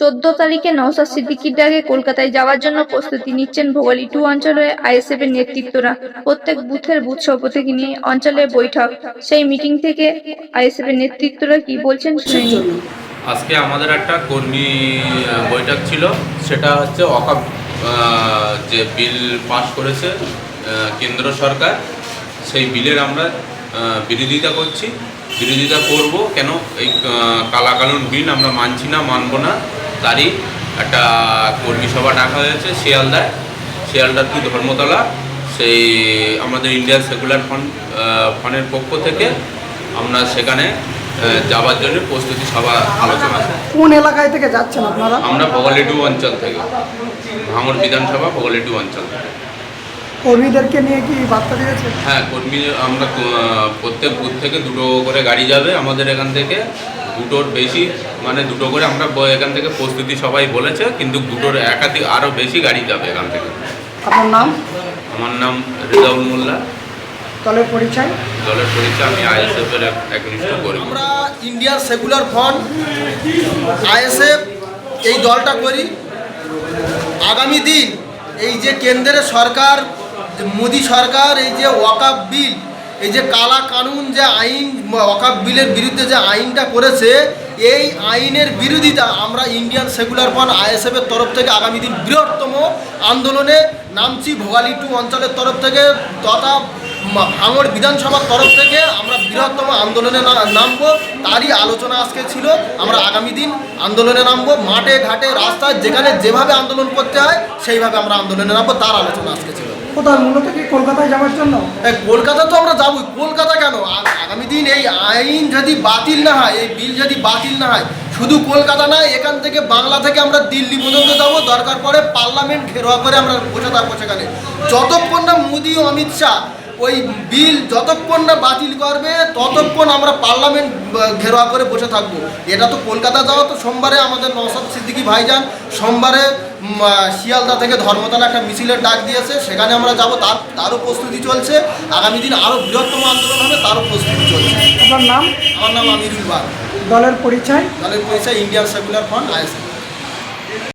চোদ্দ তারিখে নওশাদ সিদ্দিকির ডাকে কলকাতায় যাওয়ার জন্য প্রস্তুতি নিচ্ছেন ভোগালী টু অঞ্চলের আইএসএফ এর নেতৃত্বরা। প্রত্যেক বুথের বুথ সভাপতিকে নিয়ে অঞ্চলের বৈঠক। সেই মিটিং থেকে আইএসএফ এর নেতৃত্বরা কি বলছেন। আজকে আমাদের একটা কর্মী বৈঠক ছিল। সেটা হচ্ছে অকাপ যে বিল পাস করেছে কেন্দ্র সরকার, সেই বিলের আমরা বিরোধিতা করছি। বিরোধিতা করব কেন? এই কালাকানুন বিল আমরা মানছি না, মানব না। তারই একটা কর্মী সভা ডাকা হয়েছে শিয়ালদায়। শিয়ালদার কি ধর্মতলা? সেই আমাদের ইন্ডিয়ান সেকুলার ফান্ড ফান্ডের পক্ষ থেকে আমরা সেখানে যাওয়ার জন্য প্রস্তুতি সভা আলোচনা। কোন এলাকায় থেকে যাচ্ছেন আপনারা? আমরা বগলেডু অঞ্চল থেকে। ভাঙড় বিধানসভা বগলেডু অঞ্চল থেকে। কর্মীদেরকে নিয়ে কি বার্তা দিয়েছে হ্যাঁ কর্মী আমরা প্রত্যেক বুথ থেকে দুটো করে গাড়ি যাবে আমাদের এখান থেকে। দুটোর বেশি মানে দুটো করে আমরা এখান থেকে প্রস্তুতি সবাই বলেছে কিন্তু দুটোর একাধিক আরও বেশি গাড়ি যাবে এখান থেকে। আপনার নাম? আমার নাম রেজাউল মোল্লা। দলের পরিচয়? দলের পরিচয় আমি আইএসএফ এর এক- একনিষ্ঠ কর্মী। আমরা ইন্ডিয়ান সেকুলার ফ্রন্ট আইএসএফ এই দলটা করি। আগামী দিন এই যে কেন্দ্রের সরকার মোদী সরকার এই যে ওয়াকাপ বিল এই যে কালা কানুন যে আইন ওয়াকাপ বিলের বিরুদ্ধে যে আইনটা করেছে, এই আইনের বিরোধিতা আমরা ইন্ডিয়ান সেকুলার ফান্ড আইএসএফের তরফ থেকে আগামী দিন বৃহত্তম আন্দোলনে নামছি। ভোগালী টু অঞ্চলের তরফ থেকে তথা আমার বিধানসভার তরফ থেকে আমরা বৃহত্তম আন্দোলনে নামবো। তারই আলোচনা আজকে ছিল। আমরা আগামী দিন আন্দোলনে নামবো। মাঠে ঘাটে রাস্তায় যেখানে যেভাবে আন্দোলন করতে হয় সেইভাবে আমরা আন্দোলনে নামবো। তার আলোচনা আজকে ছিল। কোথায়? মূলত কি কলকাতায় যাওয়ার জন্য? এই কলকাতা তো আমরা যাবই। কলকাতা কেন? আগামী দিন এই আইন যদি বাতিল না হয় এই বিল যদি বাতিল না হয় শুধু কলকাতা নয় এখান থেকে বাংলা থেকে আমরা দিল্লি পর্যন্ত যাব। দরকার পড়ে পার্লামেন্ট ঘেরোয়া করে আমরা বসে থাকব সেখানে। যতক্ষণ না মোদি ও অমিত শাহ ওই বিল যতক্ষণ না বাতিল করবে ততক্ষণ আমরা পার্লামেন্ট ঘেরোয়া করে বসে থাকব। এটা তো কলকাতা যাওয়া তো সোমবারে আমাদের নসাদ সিদ্দিকি ভাইজান সোমবারে শিয়ালদা থেকে ধর্মতলা একটা মিছিলের ডাক দিয়েছে সেখানে আমরা যাব তার তারও প্রস্তুতি চলছে। আগামী দিন আরও বৃহত্তম আন্দোলন হবে তারও প্রস্তুতি চলছে। আপনার নাম? আমার নাম আমিরুল বাগ। দলের পরিচয়? দলের পরিচয় ইন্ডিয়ান সেকুলার ফ্রন্ট আইএসএফ।